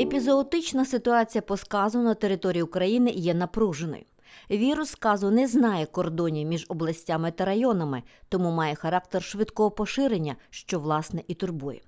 Епізоотична ситуація по сказу на території України є напруженою. Вірус сказу не знає кордонів між областями та районами, тому має характер швидкого поширення, що власне і турбує.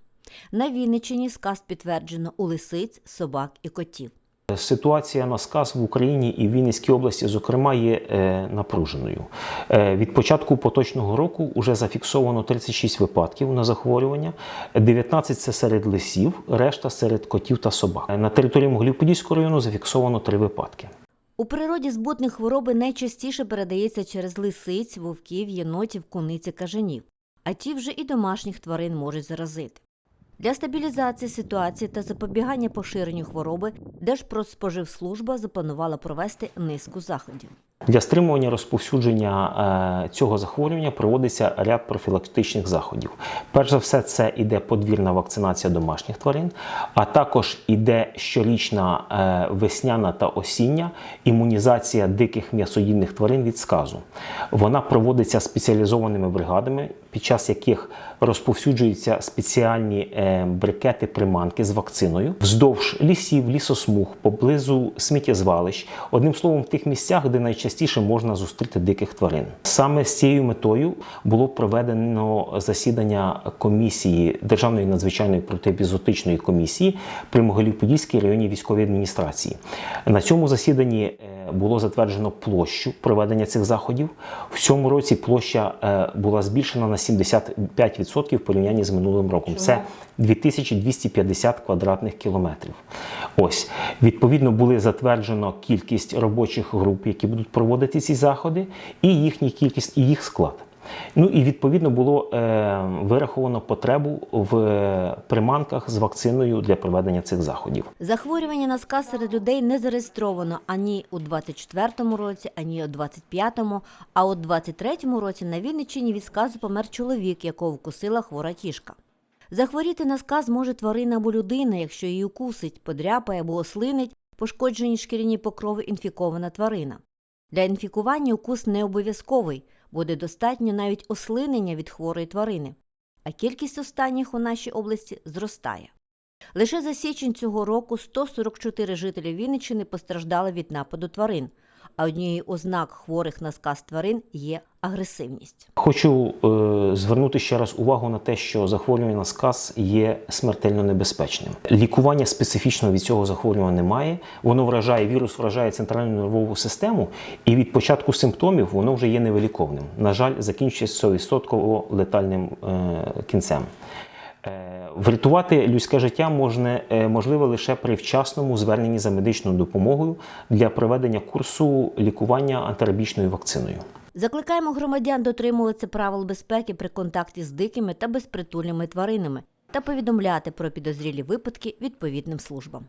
На Вінниччині сказ підтверджено у лисиць, собак і котів. Ситуація на сказ в Україні і в Вінницькій області, зокрема, є е, напруженою. Е, від початку поточного року вже зафіксовано 36 випадків на захворювання, 19 це серед лисів, решта серед котів та собак. Е, На території Могилів-Подільського району зафіксовано 3 випадки. У природі збутник хвороби найчастіше передається через лисиць, вовків, єнотів, куниць і кажанів, а ті вже і домашніх тварин можуть заразити. Для стабілізації ситуації та запобігання поширенню хвороби Держпродспоживслужба запланувала провести низку заходів. Для стримування розповсюдження е, цього захворювання проводиться ряд профілактичних заходів. Перш за все, це іде подвірна вакцинація домашніх тварин, а також іде щорічна е, весняна та осіння імунізація диких м'ясоїдних тварин від сказу. Вона проводиться спеціалізованими бригадами, під час яких розповсюджуються спеціальні е, брикети приманки з вакциною вздовж лісів, лісосмуг, поблизу сміттєзвалищ. Одним словом, в тих місцях, де найчастіше можна зустріти диких тварин. Саме з цією метою було проведено засідання комісії Державної надзвичайної протиепізотичної комісії при Могилів-Подільській районній військовій адміністрації. На цьому засіданні е, було затверджено площу проведення цих заходів. В цьому році площа е, була збільшена на 75% в порівнянні з минулим роком. Це 2250 квадратних кілометрів. Ось відповідно були затверджено кількість робочих груп, які будуть проводити ці заходи, і їхня кількість, і їх склад. Ну і відповідно було е, вираховано потребу в е, приманках з вакциною для проведення цих заходів. Захворювання на сказ серед людей не зареєстровано ані у 24-му році, ані у 25-му, а у 23-му році на Вінниччині від сказу помер чоловік, якого вкусила хвора кішка. Захворіти на сказ може тварина або людина, якщо її укусить, подряпає або ослинить пошкоджені шкіряні покрови інфікована тварина. Для інфікування укус не обов'язковий, буде достатньо навіть ослинення від хворої тварини, а кількість останніх у нашій області зростає. Лише за січень цього року 144 жителі Вінниччини постраждали від нападу тварин, а однією ознак хворих на сказ тварин є агресивність. Хочу е, звернути ще раз увагу на те, що захворювання на сказ є смертельно небезпечним. Лікування специфічного від цього захворювання немає. Воно вражає вірус, вражає центральну нервову систему, і від початку симптомів воно вже є невиліковним. На жаль, закінчується 100% летальним е, кінцем. Е, Врятувати людське життя можна, е, можливо лише при вчасному зверненні за медичною допомогою для проведення курсу лікування антирабічною вакциною. Закликаємо громадян дотримуватися правил безпеки при контакті з дикими та безпритульними тваринами та повідомляти про підозрілі випадки відповідним службам.